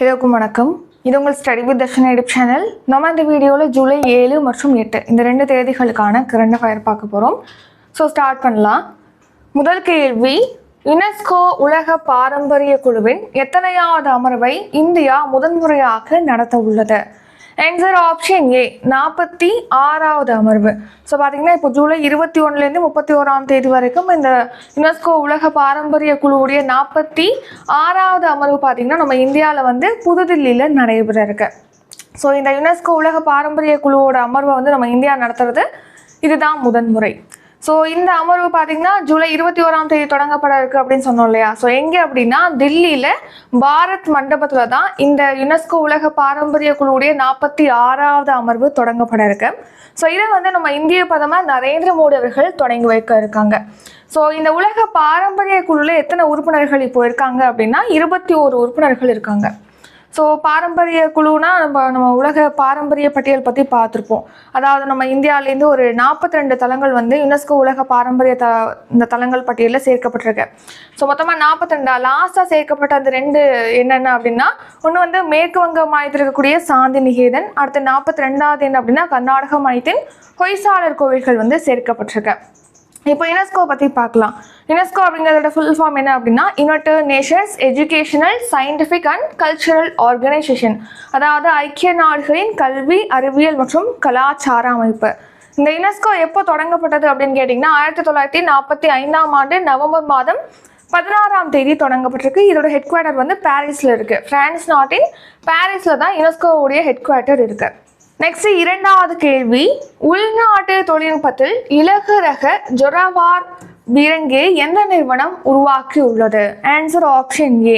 எல்லோருக்கும் வணக்கம். இது உங்கள் ஸ்டடி வித் தர்ஷன் எடிப் சேனல் நம்ம இந்த வீடியோவில் ஜூலை ஏழு மற்றும் எட்டு இந்த ரெண்டு தேதிகளுக்கான கரண்ட் அஃபயர் பார்க்க போகிறோம் ஸோ ஸ்டார்ட் பண்ணலாம். முதல் கேள்வி யுனெஸ்கோ உலக பாரம்பரிய குழுவின் எத்தனையாவது அமர்வை இந்தியா முதன்முறையாக நடத்த உள்ளது? ஆன்சர் ஆப்ஷன் ஏ நாற்பத்தி ஆறாவது அமர்வு. ஸோ பார்த்தீங்கன்னா இப்போ ஜூலை இருபத்தி ஒன்றுலேருந்து முப்பத்தி ஓராம் தேதி வரைக்கும் இந்த யுனெஸ்கோ உலக பாரம்பரிய குழுவுடைய நாற்பத்தி ஆறாவது அமர்வு பார்த்தீங்கன்னா நம்ம இந்தியாவில் வந்து புதுதில்லியில் நடைபெற இருக்கு. ஸோ இந்த யுனெஸ்கோ உலக பாரம்பரிய குழுவோட அமர்வை வந்து நம்ம இந்தியா நடத்துறது இதுதான் முதன்முறை. ஸோ இந்த அமர்வு பார்த்தீங்கன்னா ஜூலை இருபத்தி ஓராம் தேதி தொடங்கப்பட இருக்கு அப்படின்னு சொன்னோம் இல்லையா? ஸோ எங்கே அப்படின்னா தில்லியில் பாரத் மண்டபத்தில் தான் இந்த யுனெஸ்கோ உலக பாரம்பரிய குழுவுடைய நாற்பத்தி ஆறாவது அமர்வு தொடங்கப்பட இருக்கு. ஸோ இதை வந்து நம்ம இந்திய பிரதமர் நரேந்திர மோடி அவர்கள் தொடங்கி வைக்க இருக்காங்க. ஸோ இந்த உலக பாரம்பரிய குழுவில் எத்தனை உறுப்பினர்கள் இப்போ இருக்காங்க அப்படின்னா இருபத்தி ஓரு உறுப்பினர்கள் இருக்காங்க. ஸோ பாரம்பரிய குழுனா நம்ம நம்ம உலக பாரம்பரிய பட்டியல் பற்றி பார்த்துருப்போம். அதாவது நம்ம இந்தியாவிலேருந்து ஒரு நாற்பத்தி ரெண்டு தலங்கள் வந்து யுனெஸ்கோ உலக பாரம்பரிய த இந்த தலங்கள் பட்டியலில் சேர்க்கப்பட்டிருக்கு. ஸோ மொத்தமாக நாற்பத்தி ரெண்டா லாஸ்ட்டாக சேர்க்கப்பட்ட அந்த ரெண்டு என்னென்ன அப்படின்னா ஒன்று வந்து மேற்கு வங்க மாநிலத்தில் இருக்கக்கூடிய சாந்தி நிகேதன் அடுத்து நாற்பத்தி ரெண்டாவது என்ன அப்படின்னா கர்நாடக மாநிலத்தின் ஹொய்சாளர் கோவில்கள் வந்து சேர்க்கப்பட்டிருக்கு. இப்போ யுனெஸ்கோ பற்றி பார்க்கலாம். யுனெஸ்கோ அப்படிங்கிறதோட ஃபுல் ஃபார்ம் என்ன அப்படின்னா united nations educational scientific and cultural organisation அதாவது ஐக்கிய நாடுகளின் கல்வி அறிவியல் மற்றும் கலாச்சார அமைப்பு. இந்த யுனெஸ்கோ எப்போ தொடங்கப்பட்டது அப்படின்னு கேட்டிங்கன்னா ஆயிரத்தி தொள்ளாயிரத்தி நாற்பத்தி ஐந்தாம் ஆண்டு நவம்பர் மாதம் பதினாறாம் தேதி தொடங்கப்பட்டிருக்கு. இதோட ஹெட் குவார்ட்டர் வந்து பாரிஸில் இருக்குது ஃப்ரான்ஸ் நாட்டின் பாரிஸில் தான் யுனெஸ்கோவுடைய ஹெட் குவார்ட்டர் இருக்குது நெக்ஸ்ட் இரண்டாவது கேள்வி. உள்நாட்டு தொழில்நுட்பத்தில் இலகு ரக ஜொரவார் பீரங்கே எந்த நிறுவனம் உருவாக்கி உள்ளது answer option A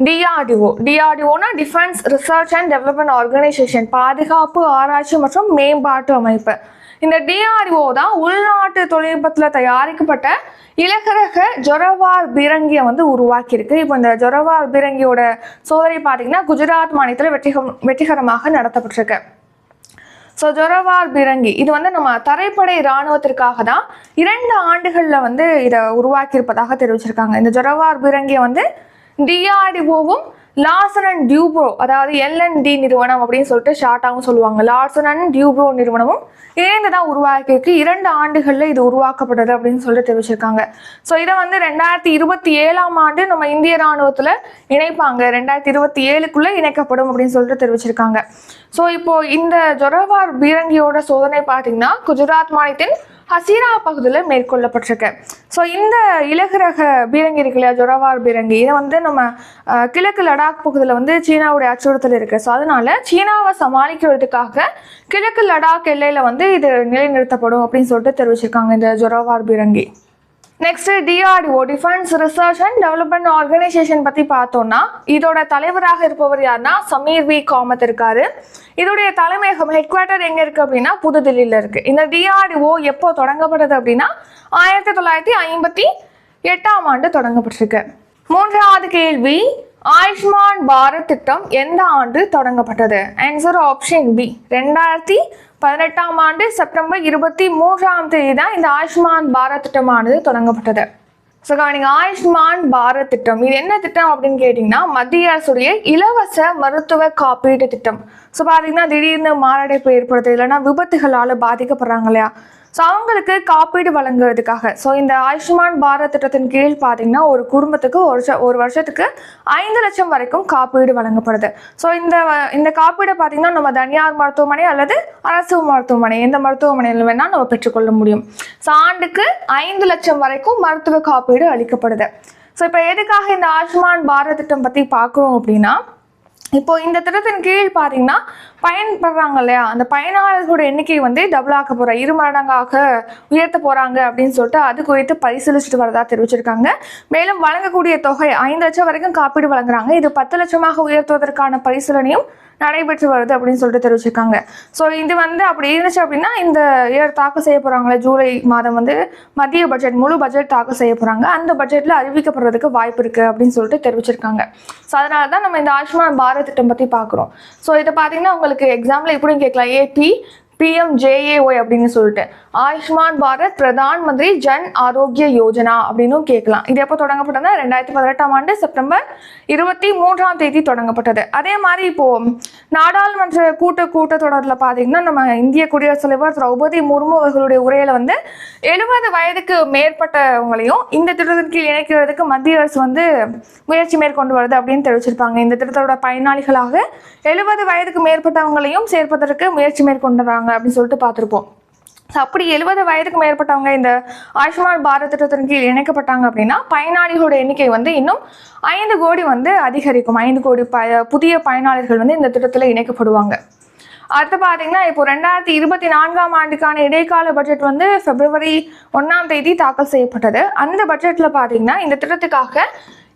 DRDO டிஆர்டிஓனா defence research and development organisation பாதுகாப்பு ஆராய்ச்சி மற்றும் மேம்பாட்டு அமைப்பு. இந்த டிஆர்டிஓ தான் உள்நாட்டு தொழில்நுட்பத்தில் தயாரிக்கப்பட்ட இலகரக ஜொரவார் பீரங்கியை வந்து உருவாக்கியிருக்கு. இப்போ இந்த ஜொரவார் பீரங்கியோட சோதனை பார்த்தீங்கன்னா குஜராத் மாநிலத்தில் வெற்றிகம் வெற்றிகரமாக நடத்தப்பட்டிருக்கு. ஸோ ஜொரவார் பிரங்கி. இது வந்து நம்ம தரைப்படை இராணுவத்திற்காக தான் இரண்டு ஆண்டுகளில் வந்து இதை உருவாக்கியிருப்பதாக தெரிவிச்சிருக்காங்க. இந்த ஜொரவார் பிரங்கியை வந்து டிஆர்டிஓவும் லார்சன் அண்ட் டியூப்ரோ அதாவது எல்என்டி நிறுவனம் அப்படின்னு சொல்லிட்டு ஷார்ட்டாகவும் சொல்லுவாங்க. லார்சன் அண்ட் டியூப்ரோ நிறுவனமும் இணைந்து தான் உருவாக்கியிருக்கு. இரண்டு ஆண்டுகளில் இது உருவாக்கப்பட்டது அப்படின்னு சொல்லிட்டு தெரிவிச்சிருக்காங்க. ஸோ இதை வந்து ரெண்டாயிரத்தி இருபத்தி ஏழாம் ஆண்டு நம்ம இந்திய ராணுவத்தில் இணைப்பாங்க. ரெண்டாயிரத்தி இருபத்தி ஏழுக்குள்ளே இணைக்கப்படும் அப்படின்னு சொல்லிட்டு தெரிவிச்சிருக்காங்க. ஸோ இப்போ இந்த ஜொரவார் பீரங்கியோட சோதனை பார்த்தீங்கன்னா குஜராத் மாநிலத்தின் ஹசீரா பகுதியில் மேற்கொள்ளப்பட்டிருக்கு. ஸோ இந்த இலகுரக பீரங்கி இருக்கு இல்லையா ஜொரவார் பீரங்கி. இதை வந்து நம்ம கிழக்கு லடாக் பகுதியில் வந்து சீனாவுடைய அச்சுறுத்தல் இருக்கு. ஸோ அதனால சீனாவை சமாளிக்கிறதுக்காக கிழக்கு லடாக் எல்லையில் வந்து இது நிலைநிறுத்தப்படும் அப்படின்னு சொல்லிட்டு தெரிவிச்சிருக்காங்க இந்த ஜொரவார் பீரங்கி. Next DRDO defence research and development organisation பற்றி பார்த்தோம்னா இதோட தலைவராக இருப்பவர் யாருன்னா சமீர் வி காமத் இருக்காரு. இதோடைய தலைமையகம் ஹெட் குவார்ட்டர் எங்கே இருக்குது அப்படின்னா புதுதில்லியில் இருக்குது இந்த டிஆர்டிஓ எப்போ தொடங்கப்பட்டது அப்படின்னா ஆயிரத்தி தொள்ளாயிரத்தி ஐம்பத்தி எட்டாம் ஆண்டு தொடங்கப்பட்டிருக்கு. மூன்றாவது கேள்வி ஆயுஷ்மான் பாரத் திட்டம் எந்த ஆண்டு தொடங்கப்பட்டது? ஆன்சர் ஆப்ஷன் பி ரெண்டாயிரத்தி பதினெட்டாம் ஆண்டு செப்டம்பர் இருபத்தி மூன்றாம் தேதி தான் இந்த ஆயுஷ்மான் பாரத் திட்டமானது தொடங்கப்பட்டது. ஸோ கவனிங்க ஆயுஷ்மான் பாரத் திட்டம் இது என்ன திட்டம் அப்படின்னு கேட்டிங்கன்னா மத்திய அரசுடைய இலவச மருத்துவ காப்பீட்டு திட்டம். ஸோ பார்த்தீங்கன்னா திடீர்னு மாரடைப்பு ஏற்படுது இல்லைன்னா விபத்துகளால் பாதிக்கப்படுறாங்க இல்லையா ஸோ அவங்களுக்கு காப்பீடு வழங்குறதுக்காக. ஸோ இந்த ஆயுஷ்மான் பாரத் திட்டத்தின் கீழ் பார்த்தீங்கன்னா ஒரு குடும்பத்துக்கு ஒரு ஒரு வருஷத்துக்கு ஐந்து லட்சம் வரைக்கும் காப்பீடு வழங்கப்படுது. ஸோ இந்த வ- இந்த காப்பீடை பார்த்தீங்கன்னா நம்ம தனியார் மருத்துவமனை அல்லது அரசு மருத்துவமனை எந்த மருத்துவமனையில் வேணால் நம்ம பெற்றுக்கொள்ள முடியும். ஸோ ஆண்டுக்கு ஐந்து லட்சம் வரைக்கும் மருத்துவ காப்பீடு அளிக்கப்படுது. ஸோ இப்போ எதுக்காக இந்த ஆயுஷ்மான் பாரத் திட்டம் பற்றி பார்க்குறோம் அப்படின்னா இப்போ இந்த திட்டத்தின் கீழ் பார்த்தீங்கன்னா பயன்படுறாங்க இல்லையா அந்த பயனாளர்களோட எண்ணிக்கை வந்து டபுள் ஆக்க போகிற இரு மடங்காக உயர்த்த போகிறாங்க அப்படின்னு சொல்லிட்டு அது குறித்து பரிசீலிச்சுட்டு வரதா தெரிவிச்சிருக்காங்க. மேலும் வழங்கக்கூடிய தொகை ஐந்து லட்சம் வரைக்கும் காப்பீடு வழங்குறாங்க. இது பத்து லட்சமாக உயர்த்துவதற்கான பரிசீலனையும் நடைபெற்று வருது அப்படின்னு சொல்லிட்டு தெரிவிச்சிருக்காங்க. ஸோ இது வந்து அப்படி இருந்துச்சு அப்படின்னா இந்த இயர் தாக்கல் செய்ய போகிறாங்களே ஜூலை மாதம் வந்து மத்திய பட்ஜெட் முழு பட்ஜெட் தாக்கல் செய்ய போகிறாங்க அந்த பட்ஜெட்டில் அறிவிக்கப்படுறதுக்கு வாய்ப்பு இருக்குது அப்படின்னு சொல்லிட்டு தெரிவிச்சிருக்காங்க. ஸோ அதனால தான் நம்ம இந்த ஆயுஷ்மான் பாரத் திட்டம் பற்றி பார்க்குறோம். ஸோ இதை பார்த்தீங்கன்னா உங்களுக்கு எக்ஸாம்பிள் எப்படியும் கேட்கலாம். ஏபி பிஎம்ஜேஏஒய் அப்படின்னு சொல்லிட்டு. ஆயுஷ்மான் பாரத் பிரதான் மந்திரி ஜன் ஆரோக்கிய யோஜனா அப்படின்னும் கேட்கலாம். இது எப்போ தொடங்கப்பட்டதுனா ரெண்டாயிரத்தி பதினெட்டாம் ஆண்டு செப்டம்பர் இருபத்தி மூன்றாம் தேதி தொடங்கப்பட்டது. அதே மாதிரி இப்போ நாடாளுமன்ற கூட்ட கூட்டத்தொடரில் பார்த்தீங்கன்னா நம்ம இந்திய குடியரசுத் தலைவர் திரௌபதி முர்மு அவர்களுடைய உரையில வந்து எழுபது வயதுக்கு மேற்பட்டவங்களையும் இந்த திட்டத்தின் கீழ் இணைக்கிறதுக்கு மத்திய அரசு வந்து முயற்சி மேற்கொண்டு வருது அப்படின்னு தெரிவிச்சிருப்பாங்க. இந்த திட்டத்தோட பயனாளிகளாக எழுபது வயதுக்கு மேற்பட்டவங்களையும் சேர்ப்பதற்கு முயற்சி மேற்கொண்டுறாங்க அப்படின்னு சொல்லிட்டு பார்த்துருப்போம். அப்படி எழுபது வயதுக்கு மேற்பட்டவங்க இந்த ஆயுஷ்மான் பாரத் திட்டத்தின் கீழ் இணைக்கப்பட்டாங்க அப்படின்னா பயனாளிகளோட எண்ணிக்கை வந்து இன்னும் ஐந்து கோடி வந்து அதிகரிக்கும். ஐந்து கோடி ப புதிய பயனாளிகள் வந்து இந்த திட்டத்தில் இணைக்கப்படுவாங்க. அடுத்து பார்த்தீங்கன்னா இப்போ ரெண்டாயிரத்தி இருபத்தி நான்காம் ஆண்டுக்கான இடைக்கால பட்ஜெட் வந்து பிப்ரவரி ஒன்றாம் தேதி தாக்கல் செய்யப்பட்டது. அந்த பட்ஜெட்டில் பார்த்தீங்கன்னா இந்த திட்டத்துக்காக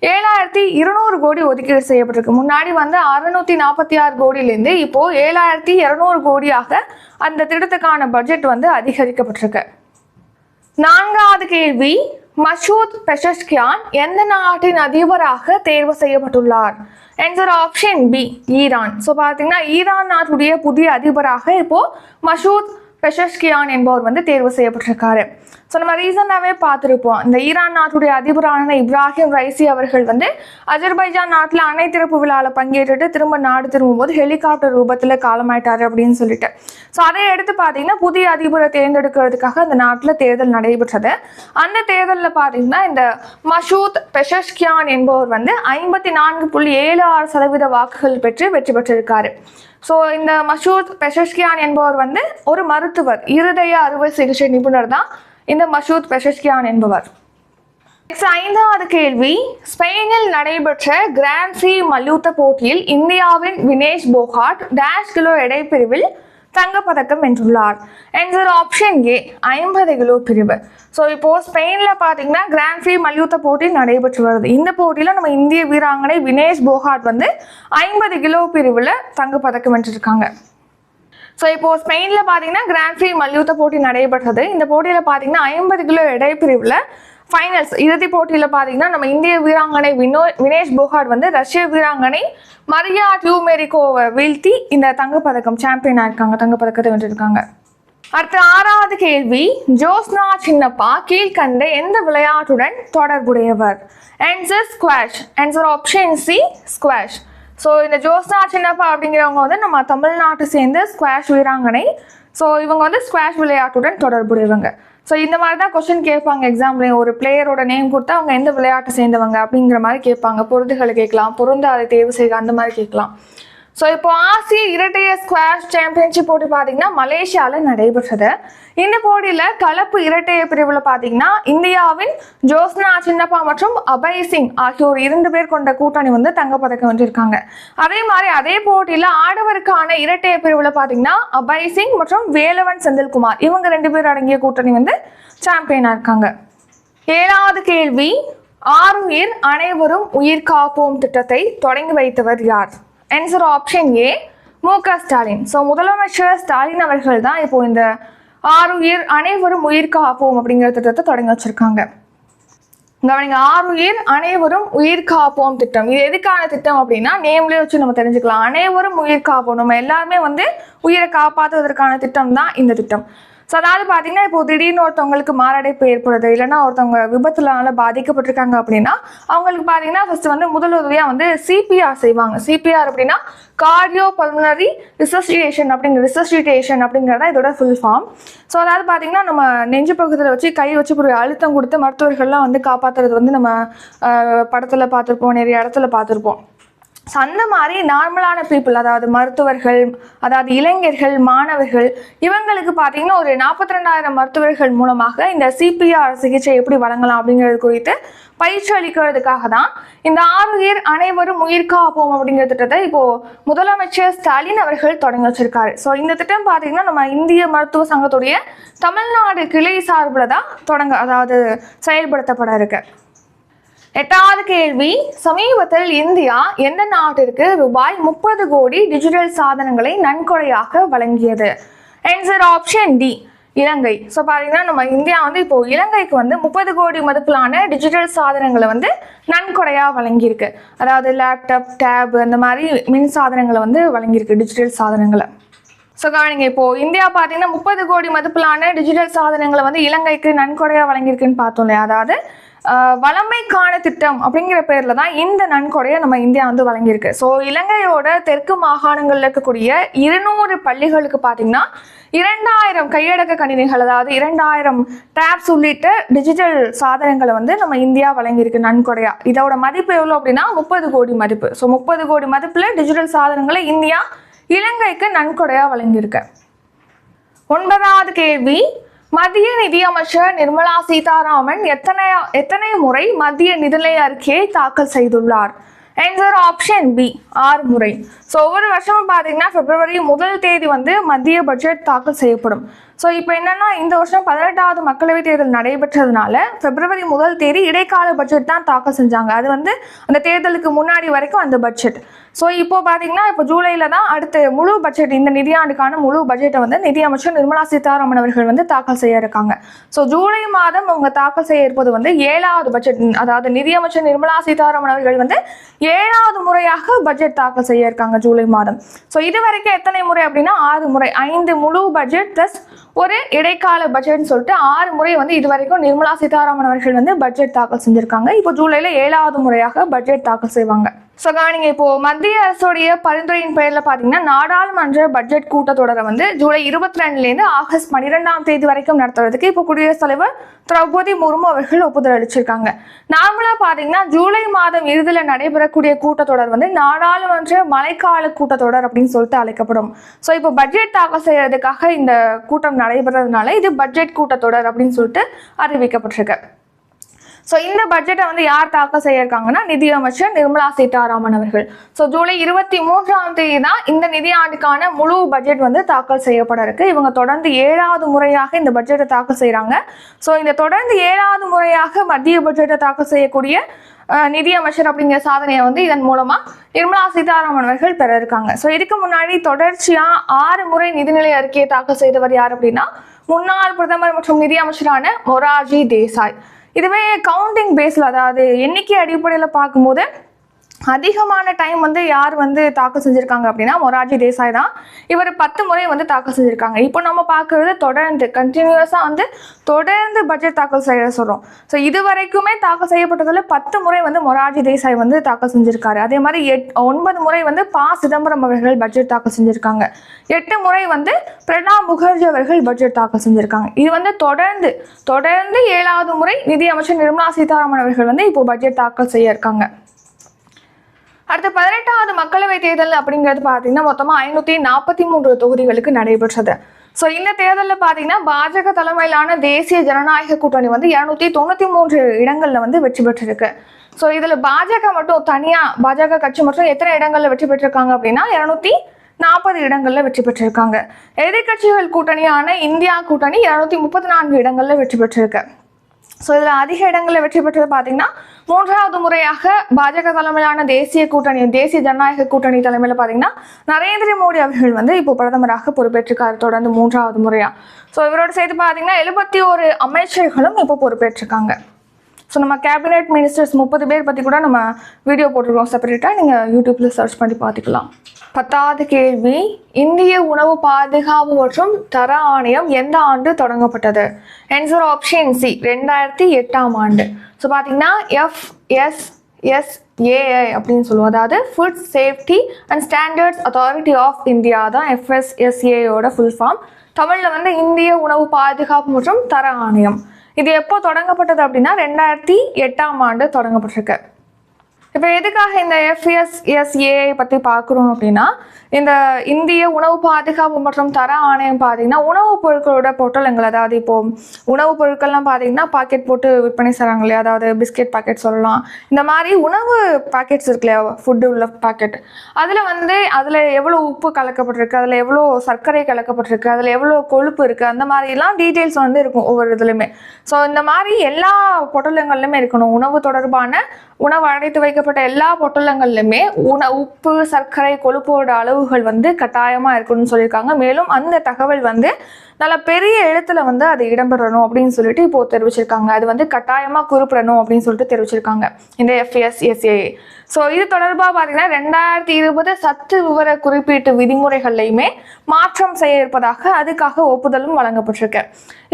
ஏழாயிரத்தி இருநூறு கோடி ஒதுக்கீடு செய்யப்பட்டிருக்கு. முன்னாடி வந்து அறுநூத்தி நாற்பத்தி ஆறு கோடியிலேருந்து இப்போ ஏழாயிரத்தி இருநூறு கோடியாக அந்த திட்டத்துக்கான பட்ஜெட் வந்து அதிகரிக்கப்பட்டிருக்கு. நான்காவது கேள்வி மசூத் பெஷஷ்கியான் எந்த நாட்டின் அதிபராக தேர்வு செய்யப்பட்டுள்ளார்? Answer option B Iran. So பார்த்தீங்கன்னா ஈரான் நாட்டுடைய புதிய அதிபராக இப்போ மசூத் பெஷஷ்கியான் என்பவர் வந்து தேர்வு செய்யப்பட்டிருக்காரு. ஸோ நம்ம ரீசெண்டாகவே பார்த்துருப்போம். இந்த ஈரான் நாட்டுடைய அதிபரான இப்ராஹிம் ரைசி அவர்கள் வந்து அஜர்பைஜான் நாட்டில் அணை திறப்பு விழாவில் பங்கேற்றுட்டு திரும்ப நாடு திரும்பும்போது ஹெலிகாப்டர் ரூபத்தில் காலமாயிட்டாரு அப்படின்னு சொல்லிட்டு. ஸோ அதை எடுத்து பார்த்தீங்கன்னா புதிய அதிபரை தேர்ந்தெடுக்கிறதுக்காக அந்த நாட்டில் தேர்தல் நடைபெற்றது. அந்த தேர்தலில் பார்த்தீங்கன்னா இந்த மஷூத் பெஷஷ்கியான் என்பவர் வந்து ஐம்பத்தி நான்கு புள்ளி ஏழு ஆறு சதவீத வாக்குகள் பெற்று வெற்றி பெற்றிருக்காரு. ஸோ இந்த மஷூத் பெஷஷ்கியான் என்பவர் வந்து ஒரு மருத்துவர். இருதய அறுவை சிகிச்சை நிபுணர் தான். இந்த மஷூத் பெஷஷ்கியான் என்பவர். Next, ஐந்தாவது கேள்வி ஸ்பெயினில் நடைபெற்ற கிராண்ட் சி மல்யுத்த போட்டியில் இந்தியாவின் வினேஷ் போகாட் டேஷ் கிலோ எடை பிரிவில் தங்கப்பதக்கம் வென்றுள்ளார். ஆன்சர் ஆப்ஷன் ஏ ஐம்பது கிலோ பிரிவு. ஸோ இப்போ ஸ்பெயினில் பார்த்தீங்கன்னா கிராண்ட் ஃப்ரீ மல்யுத்த போட்டி நடைபெற்று வருது. இந்த போட்டியில் நம்ம இந்திய வீராங்கனை வினேஷ் போகாட் வந்து ஐம்பது கிலோ பிரிவில் தங்கப்பதக்கம் வென்றிருக்காங்க. ஸோ இப்போ ஸ்பெயினில் பார்த்தீங்கன்னா கிராண்ட் ஃப்ரீ மல்யுத்த போட்டி நடைபெற்றது. இந்த போட்டியில் பார்த்தீங்கன்னா ஐம்பது கிலோ எடை பிரிவில் ஃபைனல்ஸ் இறுதி போட்டியில் பார்த்தீங்கன்னா நம்ம இந்திய வீராங்கனை வினோ வினேஷ் போகாட் வந்து ரஷ்ய வீராங்கனை மரியா டியூமெரிகோவை வீழ்த்தி இந்த தங்கப்பதக்கம் சாம்பியன் ஆயிருக்காங்க தங்கப்பதக்கத்தை வென்றிருக்காங்க. அடுத்த ஆறாவது கேள்வி. ஜோஸ்னா சின்னப்பா கீழ்கண்ட எந்த விளையாட்டுடன் தொடர்புடையவர்? Answer squash answer option C squash so இந்த ஜோஸ்னா சின்னப்பா அப்படிங்கிறவங்க வந்து நம்ம தமிழ்நாட்டை சேர்ந்து ஸ்குவாஷ் வீராங்கனை ஸோ இவங்க வந்து ஸ்குவாஷ் விளையாட்டுடன் தொடர்புடையவங்க. ஸோ இந்த மாதிரி தான் கொஸ்டின் கேட்பாங்க எக்ஸாம்லேயும் ஒரு பிளேயரோட நேம் கொடுத்தா அவங்க எந்த விளையாட்டை சேர்ந்தவங்க அப்படிங்கிற மாதிரி கேட்பாங்க. பொருந்துகளை கேட்கலாம். பொருந்து அதை தேர்வு செய்க அந்த மாதிரி கேட்கலாம். ஸோ இப்போ ஆசிய இரட்டையர் ஸ்குவாஷ் சாம்பியன்ஷிப் போட்டி பார்த்தீங்கன்னா மலேசியாவில் நடைபெற்றது. இந்த போட்டியில் கலப்பு இரட்டையர் பிரிவில் பார்த்தீங்கன்னா இந்தியாவின் ஜோஸ்னா சின்னப்பா மற்றும் அபய் சிங் ஆகியோர் இரண்டு பேர் கொண்ட கூட்டணி வந்து தங்கப்பதக்கம் வென்றிருக்காங்க. அதே மாதிரி அதே போட்டியில் ஆடவருக்கான இரட்டையர் பிரிவில் பார்த்தீங்கன்னா அபய் சிங் மற்றும் வேலவன் செந்தில்குமார் இவங்க ரெண்டு பேர் அடங்கிய கூட்டணி வந்து சாம்பியனாக இருக்காங்க. ஏழாவது கேள்வி ஆறுயிர் அனைவரும் உயிர் காப்போம் திட்டத்தை தொடங்கி வைத்தவர் யார்? ஆன்சர் ஆப்ஷன் ஏ மு க ஸ்டாலின். ஸோ முதலமைச்சர் ஸ்டாலின் அவர்கள் தான் இப்போ இந்த ஆறுயிர் அனைவரும் உயிர் காப்போம் அப்படிங்கிற திட்டத்தை தொடங்கி வச்சிருக்காங்க. கவனிங்க ஆறுயிர் அனைவரும் உயிர் காப்போம் திட்டம். இது எதுக்கான திட்டம் அப்படின்னா நேம்லேயே வச்சு நம்ம தெரிஞ்சுக்கலாம். அனைவரும் உயிர் காப்போம். நம்ம எல்லாருமே வந்து உயிரை காப்பாற்றுவதற்கான திட்டம் தான் இந்த திட்டம். ஸோ அதாவது பார்த்தீங்கன்னா இப்போ திடீர்னு ஒருத்தவங்களுக்கு மாரடைப்பு ஏற்படுது இல்லைன்னா ஒருத்தவங்க விபத்துலால பாதிக்கப்பட்டிருக்காங்க அப்படின்னா அவங்களுக்கு பார்த்தீங்கன்னா ஃபர்ஸ்ட் வந்து முதலுதவியாக வந்து சிபிஆர் செய்வாங்க. சிபிஆர் அப்படின்னா கார்டியோ பல்மனரி ரிசஸ்டியேஷன் அப்படிங்கிற ரிசஸ்டியேஷன் அப்படிங்கிறத இதோட ஃபுல் ஃபார்ம் ஸோ அதாவது பார்த்தீங்கன்னா நம்ம நெஞ்சு பக்கத்தில் வச்சு கை வச்சு ஒரு அழுத்தம் கொடுத்து மருத்துவர்கள்லாம் வந்து காப்பாற்றுறது வந்து நம்ம படத்தில் பார்த்துருப்போம் நிறைய இடத்துல பார்த்துருப்போம். ஸோ அந்த மாதிரி நார்மலான பீப்புள் அதாவது மருத்துவர்கள் அதாவது இளைஞர்கள் மாணவர்கள் இவங்களுக்கு பார்த்தீங்கன்னா ஒரு நாற்பத்தி ரெண்டாயிரம் மருத்துவர்கள் மூலமாக இந்த சிபிஆர் சிகிச்சை எப்படி வழங்கலாம் அப்படிங்கிறது குறித்து பயிற்சி அளிக்கிறதுக்காக தான் இந்த ஆறுயிர் அனைவரும் உயிர் காப்போம் அப்படிங்கிற திட்டத்தை இப்போ முதலமைச்சர் ஸ்டாலின் அவர்கள் தொடங்கி வச்சிருக்காரு. ஸோ இந்த திட்டம் பார்த்தீங்கன்னா நம்ம இந்திய மருத்துவ சங்கத்துடைய தமிழ்நாடு கிளை சார்பில் தான் தொடங்க அதாவது செயல்படுத்தப்பட இருக்கு. எட்டாவது கேள்வி சமீபத்தில் இந்தியா எந்த நாட்டிற்கு ரூபாய் முப்பது கோடி டிஜிட்டல் சாதனங்களை நன்கொடையாக வழங்கியது? Answer option D Ilangai. So பார்த்தீங்கன்னா நம்ம இந்தியா வந்து இப்போ இலங்கைக்கு வந்து முப்பது கோடி மதிப்பிலான டிஜிட்டல் சாதனங்களை வந்து நன்கொடையாக வழங்கியிருக்கு. அதாவது லேப்டாப் டேப் அந்த மாதிரி மின் சாதனங்களை வந்து வழங்கியிருக்கு டிஜிட்டல் சாதனங்களை. ஸோ கவனிங்க இப்போ இந்தியா பார்த்தீங்கன்னா முப்பது கோடி மதிப்பிலான டிஜிட்டல் சாதனங்களை வந்து இலங்கைக்கு நன்கொடையாக வழங்கியிருக்குன்னு பார்த்தோம் இல்லையா? அதாவது வளமைக்கான திட்டம் அப்படிங்கிற பேரில் தான் இந்த நன்கொடையை நம்ம இந்தியா வந்து வழங்கியிருக்கு. ஸோ இலங்கையோட தெற்கு மாகாணங்களில் இருக்கக்கூடிய இருநூறு பள்ளிகளுக்கு பார்த்தீங்கன்னா இரண்டாயிரம் கையடக்க கணினிகள் அதாவது இரண்டாயிரம் டேப்ஸ் உள்ளிட்ட டிஜிட்டல் சாதனங்களை வந்து நம்ம இந்தியா வழங்கியிருக்கு நன்கொடையா. இதோட மதிப்பு எவ்வளோ அப்படின்னா முப்பது கோடி மதிப்பு. ஸோ முப்பது கோடி மதிப்பில் டிஜிட்டல் சாதனங்களை இந்தியா இலங்கைக்கு நன்கொடையாக வழங்கியிருக்கு. ஒன்பதாவது கேள்வி மத்திய நிதியமைச்சர் நிர்மலா சீதாராமன் எத்தனை எத்தனை முறை மத்திய நிதிநிலை அறிக்கையை தாக்கல் செய்துள்ளார்? ஆன்சர் ஆப்ஷன் பி ஆறு முறை. ஸோ ஒவ்வொரு வருஷமும் பார்த்தீங்கன்னா பிப்ரவரி முதல் தேதி வந்து மத்திய பட்ஜெட் தாக்கல் செய்யப்படும். ஸோ இப்போ என்னன்னா இந்த வருஷம் பதினெட்டாவது மக்களவைத் தேர்தல் நடைபெற்றதுனால பிப்ரவரி முதல் தேதி இடைக்கால பட்ஜெட் தான் தாக்கல் செஞ்சாங்க. அது வந்து அந்த தேர்தலுக்கு முன்னாடி வரைக்கும் அந்த பட்ஜெட் ஸோ இப்போ பார்த்தீங்கன்னா இப்போ ஜூலையில் தான் அடுத்த முழு பட்ஜெட் இந்த நிதியாண்டுக்கான முழு பட்ஜெட்டை வந்து நிதியமைச்சர் நிர்மலா சீதாராமன் அவர்கள் வந்து தாக்கல் செய்ய இருக்காங்க. ஸோ ஜூலை மாதம் அவங்க தாக்கல் செய்ய இருப்பது வந்து ஏழாவது பட்ஜெட் அதாவது நிதியமைச்சர் நிர்மலா சீதாராமன் அவர்கள் வந்து ஏழாவது முறையாக பட்ஜெட் தாக்கல் செய்ய இருக்காங்க ஜூலை மாதம். ஸோ இது வரைக்கும் எத்தனை முறை அப்படின்னா ஆறு முறை. ஐந்து முழு பட்ஜெட் ப்ளஸ் ஒரு இடைக்கால பட்ஜெட்னு சொல்லிட்டு ஆறு முறை வந்து இது வரைக்கும் நிர்மலா சீதாராமன் அவர்கள் வந்து பட்ஜெட் தாக்கல் செஞ்சிருக்காங்க. இப்போ ஜூலையில் ஏழாவது முறையாக பட்ஜெட் தாக்கல் செய்வாங்க. ஸோ நீங்கள் இப்போது மத்திய அரசுடைய பரிந்துரையின் பெயரில் பார்த்தீங்கன்னா நாடாளுமன்ற பட்ஜெட் கூட்டத்தொடரை வந்து ஜூலை இருபத்தி ரெண்டுலேருந்து ஆகஸ்ட் பன்னிரெண்டாம் தேதி வரைக்கும் நடத்துறதுக்கு இப்போ குடியரசுத் தலைவர் திரௌபதி முர்மு அவர்கள் ஒப்புதல் அளிச்சிருக்காங்க. நார்மலாக பார்த்தீங்கன்னா ஜூலை மாதம் இறுதியில் நடைபெறக்கூடிய கூட்டத்தொடர் வந்து நாடாளுமன்ற மழைக்கால கூட்டத்தொடர் அப்படின்னு சொல்லிட்டு அழைக்கப்படும். ஸோ இப்போ பட்ஜெட் தாக்கல் செய்யறதுக்காக இந்த கூட்டம் நடைபெறதுனால இது பட்ஜெட் கூட்டத்தொடர் அப்படின்னு சொல்லிட்டு அறிவிக்கப்பட்டிருக்கு. ஸோ இந்த பட்ஜெட்டை வந்து யார் தாக்கல் செய்யிருக்காங்கன்னா நிதியமைச்சர் நிர்மலா சீதாராமன் அவர்கள். ஸோ ஜூலை இருபத்தி மூன்றாம் தேதி தான் இந்த நிதியாண்டுக்கான முழு பட்ஜெட் வந்து தாக்கல் செய்யப்பட இருக்கு இவங்க தொடர்ந்து ஏழாவது முறையாக இந்த பட்ஜெட்டை தாக்கல் செய்கிறாங்க ஸோ இந்த தொடர்ந்து ஏழாவது முறையாக மத்திய பட்ஜெட்டை தாக்கல் செய்யக்கூடிய நிதியமைச்சர் அப்படிங்கிற சாதனையை வந்து இதன் மூலமா நிர்மலா சீதாராமன் அவர்கள் பெற இருக்காங்க. ஸோ இதுக்கு முன்னாடி தொடர்ச்சியா ஆறு முறை நிதிநிலை அறிக்கையை தாக்கல் செய்தவர் யார் அப்படின்னா முன்னாள் பிரதமர் மற்றும் நிதியமைச்சரான மொரார்ஜி தேசாய். இதுவே கவுண்டிங் பேஸில் அதாவது எண்ணிக்கை அடிப்படையில் பார்க்கும்போது அதிகமான டைம் வந்து யார் வந்து தாக்கல் செஞ்சுருக்காங்க அப்படின்னா மொரார்ஜி தேசாய் தான். இவர் பத்து முறை வந்து தாக்கல் செஞ்சுருக்காங்க. இப்போ நம்ம பார்க்குறது தொடர்ந்து கண்டினியூஸாக வந்து தொடர்ந்து பட்ஜெட் தாக்கல் செய்ய சொல்கிறோம் ஸோ இது வரைக்குமே தாக்கல் செய்யப்பட்டதில் பத்து முறை வந்து மொரார்ஜி தேசாய் வந்து தாக்கல் செஞ்சுருக்காரு. அதே மாதிரி எட் ஒன்பது முறை வந்து ப. சிதம்பரம் அவர்கள் பட்ஜெட் தாக்கல் செஞ்சுருக்காங்க. எட்டு முறை வந்து பிரணாப் முகர்ஜி அவர்கள் பட்ஜெட் தாக்கல் செஞ்சுருக்காங்க. இது வந்து தொடர்ந்து தொடர்ந்து ஏழாவது முறை நிதியமைச்சர் நிர்மலா சீதாராமன் அவர்கள் வந்து இப்போ பட்ஜெட் தாக்கல் செய்ய இருக்காங்க. அடுத்து பதினெட்டாவது மக்களவை தேர்தல் அப்படிங்கிறது பார்த்தீங்கன்னா மொத்தமாக ஐநூற்றி நாற்பத்தி மூன்று தொகுதிகளுக்கு நடைபெற்றது. ஸோ இந்த தேர்தலில் பார்த்தீங்கன்னா பாஜக தலைமையிலான தேசிய ஜனநாயக கூட்டணி வந்து இரநூத்தி தொண்ணூற்றி மூன்று இடங்களில் வந்து வெற்றி பெற்றிருக்கு. ஸோ இதில் பாஜக மட்டும் தனியாக பாஜக கட்சி மட்டும் எத்தனை இடங்களில் வெற்றி பெற்றிருக்காங்க அப்படின்னா இரநூத்தி நாற்பது இடங்களில் வெற்றி பெற்றிருக்காங்க. எதிர்க்கட்சிகள் கூட்டணியான இந்தியா கூட்டணி இரநூத்தி முப்பத்தி நான்கு இடங்களில் வெற்றி பெற்றிருக்கு. ஸோ இதில் அதிக இடங்களில் வெற்றி பெற்றது பார்த்தீங்கன்னா மூன்றாவது முறையாக பாஜக தலைமையிலான தேசிய கூட்டணி தேசிய ஜனநாயக கூட்டணி தலைமையில் பார்த்தீங்கன்னா நரேந்திர மோடி அவர்கள் வந்து இப்போ பிரதமராக பொறுப்பேற்றிருக்காரு. தொடர்ந்து மூன்றாவது முறையாக ஸோ இவரோட சேர்த்து பார்த்தீங்கன்னா எழுபத்தி ஒரு அமைச்சர்களும் இப்போ பொறுப்பேற்றிருக்காங்க. ஸோ நம்ம கேபினெட் மினிஸ்டர்ஸ் முப்பது பேர் பற்றி கூட நம்ம வீடியோ போட்டிருக்கோம் செப்பரேட்டாக நீங்கள் யூடியூப்பில் சர்ச் பண்ணி பார்த்துக்கலாம். பத்தாவது கேள்வி இந்திய உணவு பாதுகாப்பு மற்றும் தர ஆணையம் எந்த ஆண்டு தொடங்கப்பட்டது? ஆன்சர் ஆப்ஷன் சி ரெண்டாயிரத்தி எட்டாம் ஆண்டு. ஸோ பார்த்தீங்கன்னா எஃப்எஸ்எஸ்ஏஐ அப்படின்னு சொல்லுவோம். அதாவது food safety and standards authority of India தான் எஃப்எஸ்எஸ்ஏயோட ஃபுல் ஃபார்ம் தமிழில் வந்து இந்திய உணவு பாதுகாப்பு மற்றும் தர ஆணையம். இது எப்போ தொடங்கப்பட்டது அப்படின்னா ரெண்டாயிரத்தி எட்டாம் ஆண்டு தொடங்கப்பட்டிருக்கு. இப்போ எதுக்காக இந்த எஃப்எஸ்எஸ்ஏஐ பற்றி பார்க்குறோம் அப்படின்னா இந்த இந்திய உணவு பாதுகாப்பு மற்றும் தர ஆணையம் பார்த்தீங்கன்னா உணவுப் பொருட்களோட பொட்டலங்கள் அதாவது இப்போது உணவுப் பொருட்கள்லாம் பார்த்தீங்கன்னா பாக்கெட் போட்டு விற்பனை செய்கிறாங்க இல்லையா? அதாவது பிஸ்கெட் பாக்கெட் சொல்லலாம். இந்த மாதிரி உணவு பாக்கெட்ஸ் இருக்கு இல்லையா? ஃபுட்டு உள்ள பாக்கெட் அதில் வந்து அதில் எவ்வளோ உப்பு கலக்கப்பட்டிருக்கு? அதில் எவ்வளோ சர்க்கரை கலக்கப்பட்டிருக்கு? அதில் எவ்வளோ கொழுப்பு இருக்குது அந்த மாதிரிலாம் டீட்டெயில்ஸ் வந்து இருக்கும் ஒவ்வொரு இதுலையுமே. ஸோ இந்த மாதிரி எல்லா பொட்டலங்கள்லையுமே இருக்கணும். உணவு தொடர்பான உணவு அடைத்து வைக்கப்பட்ட எல்லா பொட்டலங்கள்லையுமே உண உப்பு சர்க்கரை கொழுப்போட அளவுகள் வந்து கட்டாயமாக இருக்கணும்னு சொல்லியிருக்காங்க. மேலும் அந்த தகவல் வந்து நல்ல பெரிய எழுத்துல வந்து அது இடம்பெறணும் அப்படின்னு சொல்லிட்டு இப்போ தெரிவிச்சிருக்காங்க. அது வந்து கட்டாயமாக குறிப்பிடணும் அப்படின்னு சொல்லிட்டு தெரிவிச்சிருக்காங்க. இந்த எஃப்எஸ் எஸ்ஏ ஸோ இது தொடர்பாக பார்த்தீங்கன்னா ரெண்டாயிரத்தி இருபது சத்து விவர குறிப்பீட்டு விதிமுறைகள்லையுமே மாற்றம் செய்ய இருப்பதாக அதுக்காக ஒப்புதலும் வழங்கப்பட்டிருக்கு.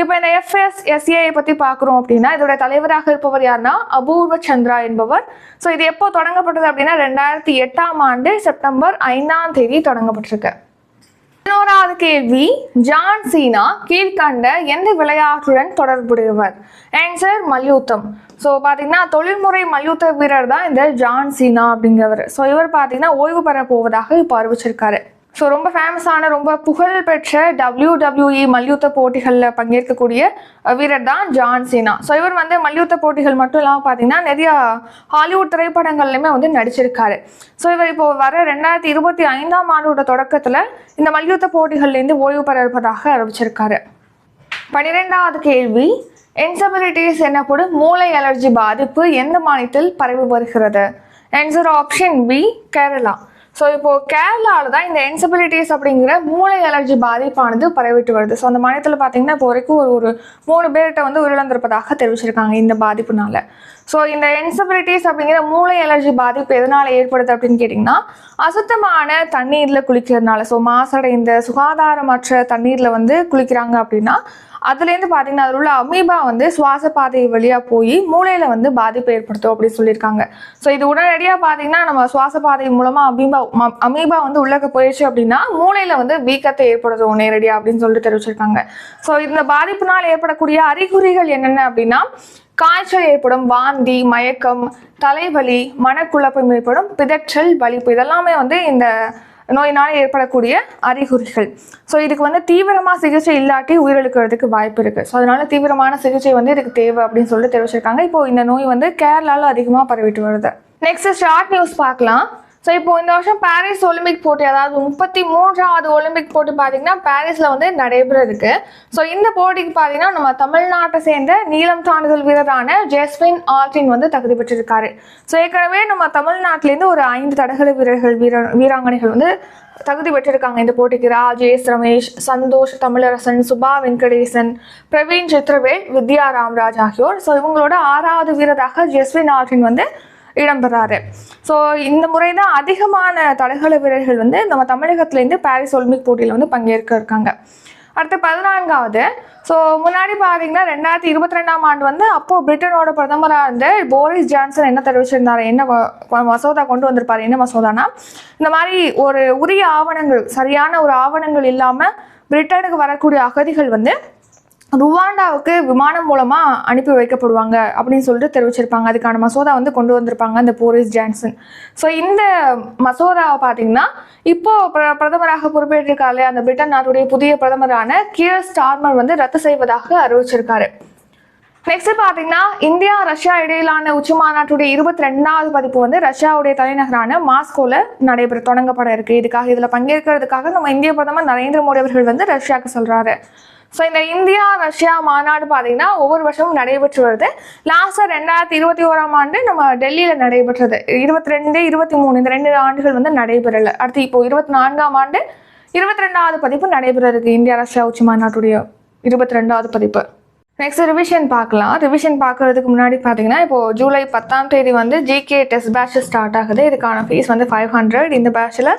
இப்போ இந்த எஃப்எஸ் எஸ்ஏஐ பற்றி பார்க்குறோம் அப்படின்னா இதோட தலைவராக இருப்பவர் யாருன்னா அபூர்வ சந்திரா என்பவர். ஸோ இது எப்போ தொடங்கப்பட்டது அப்படின்னா ரெண்டாயிரத்தி எட்டாம் ஆண்டு செப்டம்பர் ஐந்தாம் தேதி தொடங்கப்பட்டிருக்கு. பதினோராவது கேள்வி ஜான் சீனா கீழ்கண்ட எந்த விளையாட்டுடன் தொடர்புடையவர்? ஆன்சர் மல்யுத்தம். ஸோ பார்த்தீங்கன்னா தொழில்முறை மல்யுத்த வீரர் தான் இந்த ஜான் சீனா அப்படிங்கிறவர். ஸோ இவர் பார்த்தீங்கன்னா ஓய்வு பெற போவதாக இப்போ அறிவிச்சிருக்காரு. ஸோ ரொம்ப ஃபேமஸான ரொம்ப புகழ் பெற்ற டபிள்யூ டபிள்யூஇ மல்யுத்த போட்டிகளில் பங்கேற்கக்கூடிய வீரர் தான் ஜான் சீனா. ஸோ இவர் வந்து மல்யுத்த போட்டிகள் மட்டும் இல்லாமல் பார்த்தீங்கன்னா நிறைய ஹாலிவுட் திரைப்படங்கள்லையுமே வந்து நடிச்சிருக்காரு. ஸோ இவர் இப்போ வர ரெண்டாயிரத்தி இருபத்தி ஐந்தாம் ஆண்டோட தொடக்கத்தில் இந்த மல்யுத்த போட்டிகள்லேருந்து ஓய்வு பெற இருப்பதாக அறிவிச்சிருக்காரு. பன்னிரெண்டாவது கேள்வி என்சபிலிட்டிஸ் எனப்படும் மூளை அலர்ஜி பாதிப்பு எந்த மாநிலத்தில் பரவி வருகிறது? Answer option B Kerala so இப்போ கேரளாவில் தான் இந்த என்சபிலிட்டிஸ் அப்படிங்கிற மூளை அலர்ஜி பாதிப்பானது பரவிட்டு வருது. ஸோ அந்த மாநிலத்தில் பார்த்தீங்கன்னா இப்போ வரைக்கும் ஒரு ஒரு மூணு பேர்கிட்ட வந்து உயிரிழந்திருப்பதாக தெரிவிச்சிருக்காங்க இந்த பாதிப்புனால. ஸோ இந்த என்சபிலிட்டிஸ் அப்படிங்கிற மூளை அலர்ஜி பாதிப்பு எதனால் ஏற்படுது அப்படின்னு கேட்டிங்கன்னா அசுத்தமான தண்ணீரில் குளிக்கிறதுனால. ஸோ மாசடைந்த சுகாதாரமற்ற தண்ணீரில் வந்து குளிக்கிறாங்க அப்படின்னா அதுலேருந்து பார்த்தீங்கன்னா அதில் உள்ள அமீபா வந்து சுவாச பாதை வழியாக போய் மூளையில் வந்து பாதிப்பை ஏற்படுத்தும் அப்படின்னு சொல்லியிருக்காங்க. ஸோ இது உடனடியாக பார்த்தீங்கன்னா நம்ம சுவாச பாதை மூலமாக அமீபா ம- அமீபா வந்து உள்ளக்க போயிடுச்சு அப்படின்னா மூளையில் வந்து வீக்கத்தை ஏற்படுத்தும் நேரடியாக அப்படின்னு சொல்லிட்டு தெரிவிச்சிருக்காங்க. ஸோ இந்த பாதிப்பினால் ஏற்படக்கூடிய அறிகுறிகள் என்னென்ன அப்படின்னா காய்ச்சல் ஏற்படும் வாந்தி மயக்கம் தலைவலி மனக்குழப்பம் ஏற்படும் பிதற்றல் வலிப்பு இதெல்லாமே வந்து இந்த நோயினால் ஏற்படக்கூடிய அறிகுறிகள். ஸோ இதுக்கு வந்து தீவிரமாக சிகிச்சை இல்லாட்டி உயிரிழக்கிறதுக்கு வாய்ப்பு இருக்குது ஸோ அதனால தீவிரமான சிகிச்சை வந்து இதுக்கு தேவை அப்படின்னு சொல்லிட்டு தெரிவிச்சிருக்காங்க. இப்போ இந்த நோய் வந்து கேரளாவில் அதிகமாக பரவிட்டு வருது. நெக்ஸ்ட் ஷார்ட் நியூஸ் பார்க்கலாம். ஸோ இப்போ இந்த வருஷம் பாரிஸ் ஒலிம்பிக் போட்டி அதாவது முப்பத்தி மூன்றாவது ஒலிம்பிக் போட்டி பார்த்தீங்கன்னா பாரிஸில் வந்து நடைபெற இருக்கு. ஸோ இந்த போட்டிக்கு பார்த்தீங்கன்னா நம்ம தமிழ்நாட்டை சேர்ந்த நீளம் தாண்டுதல் வீரரான ஜெஸ்வின் ஆல்டின் வந்து தகுதி பெற்றிருக்காரு. ஸோ ஏற்கனவே நம்ம தமிழ்நாட்டிலேருந்து ஒரு ஐந்து தடகள வீரர்கள் வீர வீராங்கனைகள் வந்து தகுதி பெற்றிருக்காங்க இந்த போட்டிக்கு. ராஜேஷ் ரமேஷ் சந்தோஷ் தமிழரசன் சுபா வெங்கடேசன் பிரவீன் சித்ரவேல் வித்யா ராம்ராஜ் ஆகியோர். ஸோ இவங்களோட ஆறாவது வீரராக ஜெஸ்வின் ஆல்டின் வந்து இடம்பெறாரு. ஸோ இந்த முறை தான் அதிகமான தடகள வீரர்கள் வந்து நம்ம தமிழகத்துலேருந்து பாரிஸ் ஒலிம்பிக் போட்டியில் வந்து பங்கேற்க இருக்காங்க. அடுத்து பதினான்காவது. ஸோ முன்னாடி பார்த்தீங்கன்னா ரெண்டாயிரத்தி இருபத்தி ரெண்டாம் ஆண்டு வந்து அப்போது பிரிட்டனோட பிரதமராக இருந்து போரிஸ் ஜான்சன் என்ன தெரிவிச்சிருந்தார்? என்ன வ- மசோதா கொண்டு வந்திருப்பார்? என்ன மசோதானா இந்த மாதிரி ஒரு உரிய ஆவணங்கள் சரியான ஒரு ஆவணங்கள் இல்லாமல் பிரிட்டனுக்கு வரக்கூடிய அகதிகள் வந்து ருவாண்டாவுக்கு விமானம் மூலமாக அனுப்பி வைக்கப்படுவாங்க அப்படின்னு சொல்லிட்டு தெரிவிச்சிருப்பாங்க. அதுக்கான மசோதா வந்து கொண்டு வந்திருப்பாங்க அந்த போரிஸ் ஜான்சன். ஸோ இந்த மசோதாவை பார்த்தீங்கன்னா இப்போது பிர- பிரதமராக பொறுப்பேற்றிருக்காரு அந்த பிரிட்டன் நாட்டுடைய புதிய பிரதமரான கியர் ஸ்டார்மர் வந்து ரத்து செய்வதாக அறிவிச்சிருக்காரு. நெக்ஸ்ட் பார்த்தீங்கன்னா இந்தியா ரஷ்யா இடையிலான உச்சி மாநாட்டுடைய இருபத்தி ரெண்டாவது பதிப்பு வந்து ரஷ்யாவுடைய தலைநகரான மாஸ்கோவில் நடைபெற தொடங்கப்பட இருக்கு. இதுக்காக இதில் பங்கேற்கிறதுக்காக நம்ம இந்திய பிரதமர் நரேந்திர மோடி அவர்கள் வந்து ரஷ்யாவுக்கு சொல்கிறாரு ஸோ இந்த இந்தியா ரஷ்யா மாநாடு பார்த்தீங்கன்னா ஒவ்வொரு வருஷமும் நடைபெற்று வருது. லாஸ்ட்டாக ரெண்டாயிரத்தி இருபத்தி ஓராம் ஆண்டு நம்ம டெல்லியில் நடைபெற்றது. இருபத்தி ரெண்டு இருபத்தி மூணு இந்த ரெண்டு ஆண்டுகள் வந்து நடைபெறல. அடுத்து இப்போ இருபத்தி நான்காம் ஆண்டு இருபத்தி ரெண்டாவது பதிப்பு நடைபெற இருக்கு இந்தியா ரஷ்யா உச்சி மாநாட்டுடைய இருபத்தி ரெண்டாவது பதிப்பு. நெக்ஸ்ட் ரிவிஷன் பார்க்கலாம். ரிவிஷன் பார்க்கறதுக்கு முன்னாடி பார்த்தீங்கன்னா இப்போ ஜூலை பத்தாம் தேதி வந்து ஜிகே டெஸ்ட் பேட்ச் ஸ்டார்ட் ஆகுது. இதுக்கான ஃபீஸ் வந்து ஃபைவ் ஹண்ட்ரட் இந்த பேட்சில்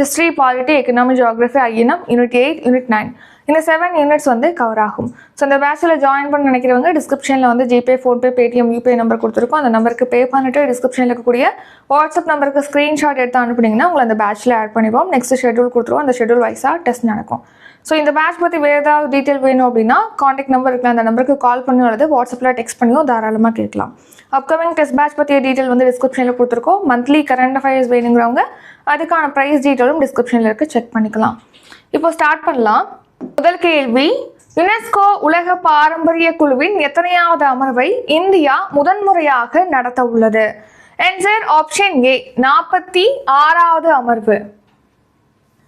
history polity economic geography INM unit eight unit nine இந்த செவன் யூனிட்ஸ் வந்து கவர் ஆகும். ஸோ இந்த பேட்சில் ஜாயின் பண்ண நினைக்கிறவங்க டிஸ்கிரிப்ஷனில் வந்து GPay PhonePe Paytm UPI number கொடுத்துருக்கோம். அந்த நம்பருக்கு பே பண்ணிட்டு டிஸ்கிரிப்ஷனில் இருக்கக்கூடிய வாட்ஸ்அப் நம்பருக்கு ஸ்க்ரீன்ஷாட் எடுத்து அனுப்புனீங்கன்னா உங்களை அந்த பேட்சில் ஆட் பண்ணிப்போம் நெக்ஸ்ட் ஷெட்யூல் கொடுத்துருவோம். அந்த ஷெட்யூல் வைஸாக டெஸ்ட் நடக்கும். ஸோ இந்த பேட்ச் பற்றி வேறு ஏதாவது டீட்டெயில் வேணும் அப்படின்னா காண்டாக்ட் நம்பர் இருக்குல்ல அந்த நம்பருக்கு கால் பண்ணி அல்லது வாட்ஸ்அப்பில் டெக்ஸ்ட் பண்ணியோ தாராளமாக கேட்கலாம். அப்கமிங் டெஸ்ட் பேட்ச் பற்றிய டீட்டெயில் வந்து டிஸ்கிரிப்ஷனில் கொடுத்துருக்கோம். மந்த்லி கரண்ட் அஃபேர்ஸ் வேணுங்கிறவங்க அதுக்கான ப்ரைஸ் டீட்டெயிலும் டிஸ்கிரிப்ஷனில் இருக்குது செக் பண்ணிக்கலாம். இப்போ ஸ்டார்ட் பண்ணலாம். முதல் கேள்வி யுனெஸ்கோ உலக பாரம்பரிய குழுவின் எத்தனையாவது அமர்வை இந்தியா முதன்முறையாக நடத்த உள்ளது? என்சர் ஆப்ஷன் ஏ நாற்பத்தி ஆறாவது அமர்வு.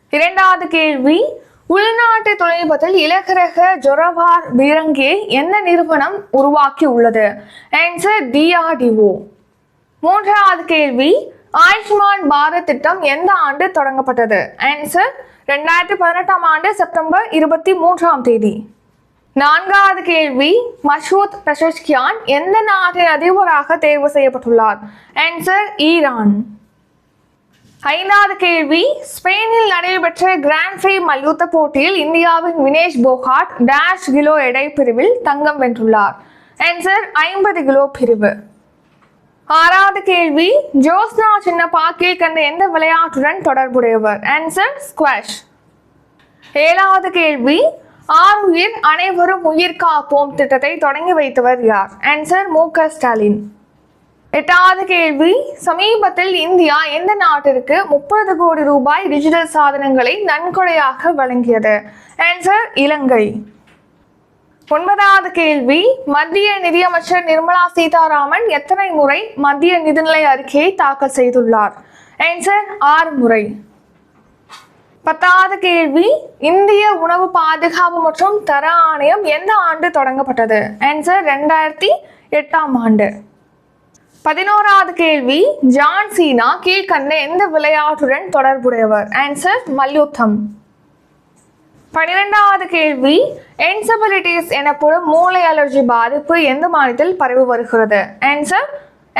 இரண்டாவது கேள்வி உள்நாட்டு தொழில்நுட்பத்தில் இலகுரக ஜொரவார் பீரங்கியை எந்த நிறுவனம் உருவாக்கி உள்ளது? ஆன்சர் டிஆர்டிஓ மூன்றாவது கேள்வி ஆயுஷ்மான் பாரத் திட்டம் எந்த ஆண்டு தொடங்கப்பட்டது? ஆன்சர் ரெண்டாயிரத்தி பதினெட்டாம் ஆண்டு செப்டம்பர் இருபத்தி மூன்றாம் தேதி. நான்காவது கேள்வி மஷூத் பெஷஷ்கியான் எந்த நாட்டின் அதிபராக தேர்வு செய்யப்பட்டுள்ளார்? Answer Iran. ஐந்தாவது கேள்வி ஸ்பெயினில் நடைபெற்ற கிராண்ட் ஃப்ரீ மல்யுத்த போட்டியில் இந்தியாவின் வினேஷ் போகாட் டேஷ் கிலோ எடை பிரிவில் தங்கம் வென்றுள்ளார். ஆன்சர் ஐம்பது கிலோ பிரிவு. ஆறாவது கேள்வி ஜோஸ்னா சின்ன பாக்கில் கண்ட எந்த விளையாட்டுடன் தொடர்புடையவர்? ஆன்சர் ஸ்குவாஷ் ஏழாவது கேள்வி ஆறுயிர் அனைவரும் உயிர் காப்போம் திட்டத்தை தொடங்கி வைத்தவர் யார்? ஆன்சர் மு க. ஸ்டாலின். எட்டாவது கேள்வி சமீபத்தில் இந்தியா எந்த நாட்டிற்கு முப்பது கோடி ரூபாய் டிஜிட்டல் சாதனங்களை நன்கொடையாக வழங்கியது? ஆன்சர் இலங்கை. ஒன்பதாவது கேள்வி மத்திய நிதியமைச்சர் நிர்மலா சீதாராமன் எத்தனை முறை மத்திய நிதிநிலை அறிக்கையை தாக்கல் செய்துள்ளார்? ஆன்சர் ஆறு முறை. பத்தாவது கேள்வி இந்திய உணவு பாதுகாப்பு மற்றும் தர ஆணையம் எந்த ஆண்டு தொடங்கப்பட்டது? ஆன்சர் ரெண்டாயிரத்தி எட்டாம் ஆண்டு. பதினோராவது கேள்வி ஜான் சீனா கீழ்கண்ட எந்த விளையாட்டுடன் தொடர்புடையவர்? ஆன்சர் மல்யுத்தம். பன்னிரெண்டாவது கேள்வி என்சபிலிட்டிஸ் எனப்படும் மூளை அலர்ஜி பாதிப்பு எந்த மாநிலத்தில் பரவி வருகிறது? Answer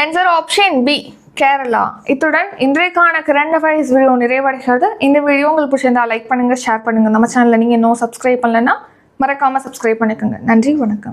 answer option B Kerala. இத்துடன் இன்றைக்கான கரண்ட் அஃபேர்ஸ் வீடியோ நிறைவடைகிறது. இந்த வீடியோ உங்களுக்கு பிடிச்சிருந்தா லைக் பண்ணுங்கள் ஷேர் பண்ணுங்கள் நம்ம சேனலில் நீங்கள் இன்னும் சப்ஸ்கிரைப் பண்ணலன்னா மறக்காமல் சப்ஸ்கிரைப் பண்ணிக்கோங்க. நன்றி வணக்கம்.